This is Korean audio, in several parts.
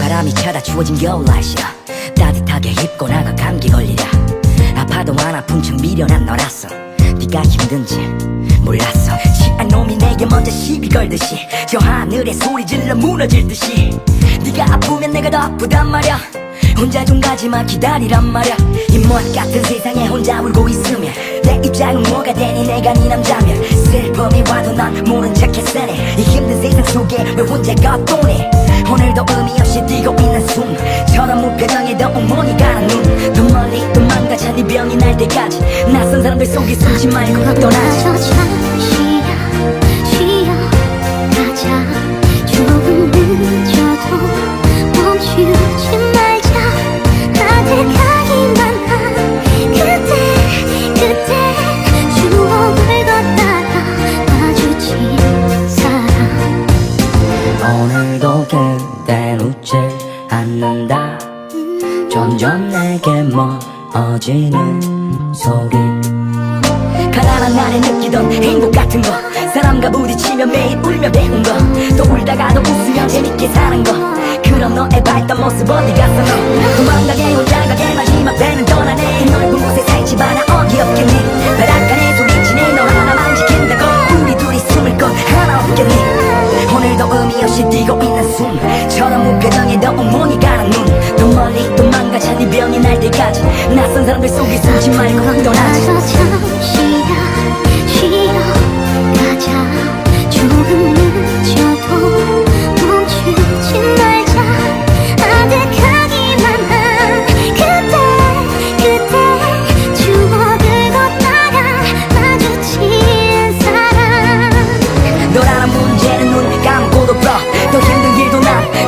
바람이 차다 추워진 겨울 날씨야 따뜻하게 입고 나가 감기 걸리랴 아파도 안 아픈 척 미련한 너라서 네가 힘든지 몰랐어. 시한 놈이 내게 먼저 시비 걸듯이 저 하늘에 소리 질러 무너질 듯이 네가 아프면 내가 더 아프단 말야. 혼자 좀 가지마 기다리란 말야. 이 멋 같은 세상에 혼자 울고 있으면 내 입장은 뭐가 되니? 내가 네 남자면 슬픔이 와도 난 모른 척 했으네. 이 힘든 세상 속에 왜 혼자 걷도니 오늘도 의미 없이 뛰고 있는 숨처럼 무표정에도 어머니 가는 눈 더 멀리 도망가자 네 병이 날 때까지. 낯선 사람들 속에 숨지 말고 떠나지 그댄 웃지 않는다. 점점 내게 멀어지는 소리 가난한 날에 느끼던 행복 같은 거. 사람과 부딪히며 매일 울며 배운 거또 울다가도 웃으며 재밌게 사는 거. 그럼 너의 밝던 모습 어디 갔어 너 없이 뛰고 있는 숨처럼 무표정에도 어머니 가는 눈 더 멀리 도망가자 네 병이 날 때까지 낯선 사람들 속에 숨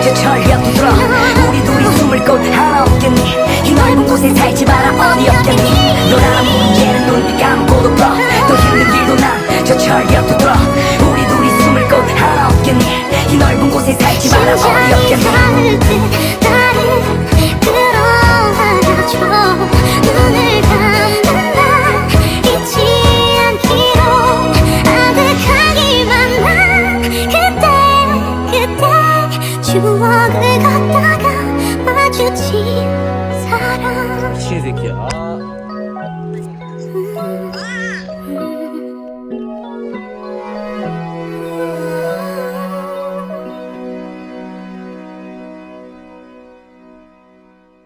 난저 철벽도 들어. 우리 둘이 숨을 곳 하나 없겠니? 이 넓은 곳에 살지 마라 어디 없겠니? 너라는 문제는 눈 감고도 풀더 힘든 길도 난저 철벽도 들어. 우리 둘이 숨을 곳 하나 없겠니? 이 넓은 곳에 살지 마라 어디 없겠니 그